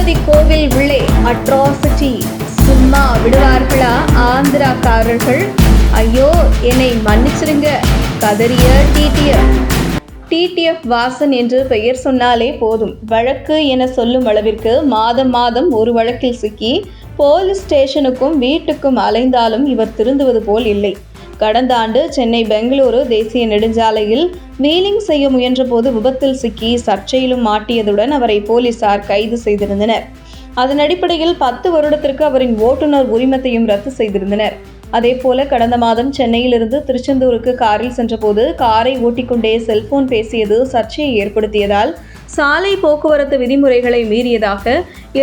திருப்பதி கோவில் உள்ளே அட்ராசிட்டி சும்மா விடுவார்களா? ஆந்திராக்காரர்கள்? ஐயோ என்னை மன்னிச்சிருங்க கதறிய டிடிஎஃப் டிடிஎஃப் வாசன் என்று பெயர் சொன்னாலே போதும். வழக்கு என சொல்லும் அளவிற்கு மாதம் மாதம் ஒரு வழக்கில் சிக்கி போலீஸ் ஸ்டேஷனுக்கும் வீட்டுக்கும் அலைந்தாலும் இவர் திருந்துவது போல் இல்லை. கடந்த ஆண்டு சென்னை பெங்களூரு தேசிய நெடுஞ்சாலையில் வீலிங் செய்ய முயன்றபோது விபத்தில் சிக்கி சர்ச்சையிலும் மாட்டியதுடன் அவரை போலீசார் கைது செய்திருந்தனர். அதன் அடிப்படையில் பத்து வருடத்திற்கு அவரின் ஓட்டுநர் உரிமத்தையும் ரத்து செய்திருந்தனர். அதேபோல கடந்த மாதம் சென்னையிலிருந்து திருச்செந்தூருக்கு காரில் சென்றபோது காரை ஓட்டிக்கொண்டே செல்போன் பேசியது சர்ச்சையை ஏற்படுத்தியதால் சாலை போக்குவரத்து விதிமுறைகளை மீறியதாக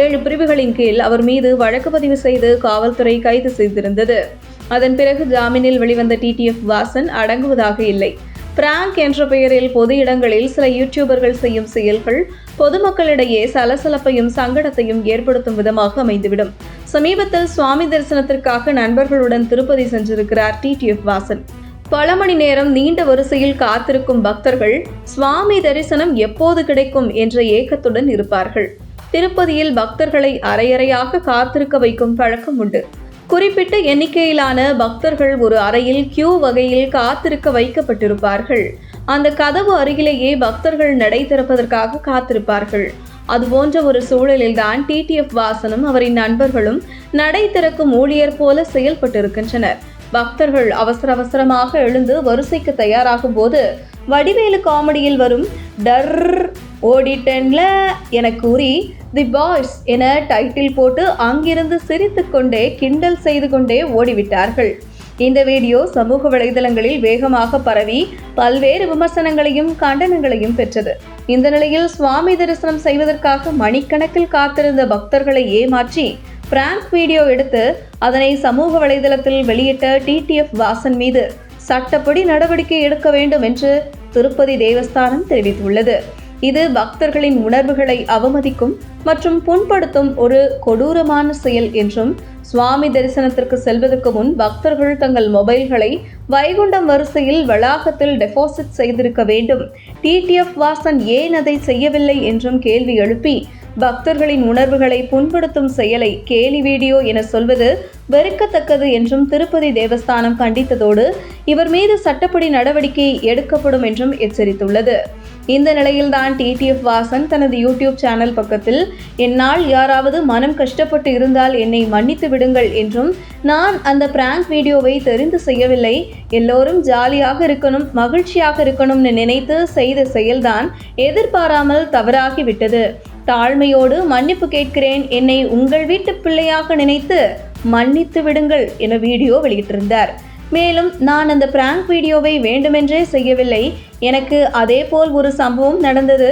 ஏழு பிரிவுகளின் கீழ் அவர் மீது வழக்கு பதிவு செய்து காவல்துறை கைது செய்திருந்தது. அதன் பிறகு ஜாமீனில் வெளிவந்த டிடிஎஃப் வாசன் அடங்குவதாக இல்லை. பிராங்க் என்ற பெயரில் பொது இடங்களில் சில யூடியூபர்கள் செய்யும் செயல்கள் பொதுமக்களிடையே சலசலப்பையும் சங்கடத்தையும் ஏற்படுத்தும் விதமாக அமைந்துவிடும். சமீபத்தில் சுவாமி தரிசனத்திற்காக நண்பர்களுடன் திருப்பதி சென்றிருக்கிறார் டிடிஎஃப் வாசன். பல மணி நேரம் நீண்ட வரிசையில் காத்திருக்கும் பக்தர்கள் சுவாமி தரிசனம் எப்போது கிடைக்கும் என்ற ஏக்கத்துடன் இருப்பார்கள். திருப்பதியில் பக்தர்களை அரையறையாக காத்திருக்க வைக்கும் பழக்கம் உண்டு. குறிப்பிட்ட எண்ணிக்கையிலான பக்தர்கள் ஒரு அறையில் கியூ வகையில் காத்திருக்க வைக்கப்பட்டிருப்பார்கள். அந்த கதவு அருகிலேயே பக்தர்கள் நடை திறப்பதற்காக காத்திருப்பார்கள். அதுபோன்ற ஒரு சூழலில்தான் டிடிஎஃப் வாசனும் அவரின் நண்பர்களும் நடை திறக்கும் ஊழியர் போல செயல்பட்டிருக்கின்றனர். பக்தர்கள் அவசர அவசரமாக எழுந்து வரிசைக்கு தயாராகும் போது வடிவேலு காமெடியில் வரும் டர் ஓடிட்டன்ல. என கூறி தி பாய்ஸ் என டைட்டில் போட்டு அங்கிருந்து சிரித்துக்கொண்டே கிண்டல் செய்து கொண்டே ஓடிவிட்டார்கள். இந்த வீடியோ சமூக வலைதளங்களில் வேகமாக பரவி பல்வேறு விமர்சனங்களையும் கண்டனங்களையும் பெற்றது. இந்த நிலையில் சுவாமி தரிசனம் செய்வதற்காக மணிக்கணக்கில் காத்திருந்த பக்தர்களை ஏமாற்றி பிராங்க் வீடியோ எடுத்து அதனை சமூக வலைதளத்தில் வெளியிட்ட டிடிஎஃப் வாசன் மீது சட்டப்படி நடவடிக்கை எடுக்க வேண்டும் என்று திருப்பதி தேவஸ்தானம் தெரிவித்துள்ளது. இது பக்தர்களின் உணர்வுகளை அவமதிக்கும் மற்றும் புண்படுத்தும் ஒரு கொடூரமான செயல் என்றும் சுவாமி தரிசனத்திற்கு செல்வதற்கு முன் பக்தர்கள் தங்கள் மொபைல்களை வைகுண்டம் வரிசையில் வளாகத்தில் டெபாசிட் செய்திருக்க வேண்டும். டிடிஎஃப் வாசன் ஏன் அதை செய்யவில்லை என்றும் கேள்வி எழுப்பி பக்தர்களின் உணர்வுகளை புண்படுத்தும் செயலை கேலி வீடியோ என சொல்வது வெறுக்கத்தக்கது என்றும் திருப்பதி தேவஸ்தானம் கண்டித்ததோடு இவர் மீது சட்டப்படி நடவடிக்கை எடுக்கப்படும் என்றும் எச்சரித்துள்ளது. இந்த நிலையில்தான் டிடிஎஃப் வாசன் தனது யூடியூப் சேனல் பக்கத்தில் என்னால் யாராவது மனம் கஷ்டப்பட்டு இருந்தால் என்னை மன்னித்து விடுங்கள் என்றும் நான் அந்த பிராங்க் வீடியோவை தெரிந்து செய்யவில்லை. எல்லோரும் ஜாலியாக இருக்கணும் மகிழ்ச்சியாக இருக்கணும்னு நினைத்து செய்த செயல்தான் எதிர்பாராமல் தவறாகிவிட்டது. தாழ்மையோடு மன்னிப்பு கேட்கிறேன் என்னை உங்கள் வீட்டு பிள்ளையாக நினைத்து மன்னித்து விடுங்கள் என வீடியோ வெளியிட்டிருந்தார். மேலும் நான் அந்த பிராங்க் வீடியோவை வேண்டுமென்றே செய்யவில்லை. எனக்கு அதே போல் ஒரு சம்பவம் நடந்தது.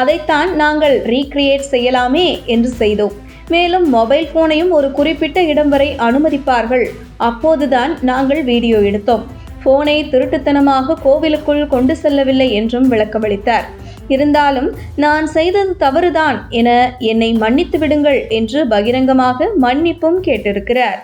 அதைத்தான் நாங்கள் ரீக்ரியேட் செய்யலாமே என்று செய்தோம். மேலும் மொபைல் போனையும் ஒரு குறிப்பிட்ட இடம் வரை அனுமதிப்பார்கள். அப்போதுதான் நாங்கள் வீடியோ எடுத்தோம். போனை திருட்டுத்தனமாக கோவிலுக்குள் கொண்டு செல்லவில்லை என்றும் விளக்கமளித்தார். இருந்தாலும் நான் செய்தது தவறுதான் என என்னை மன்னித்து விடுங்கள் என்று பகிரங்கமாக மன்னிப்பும் கேட்டிருக்கிறார்.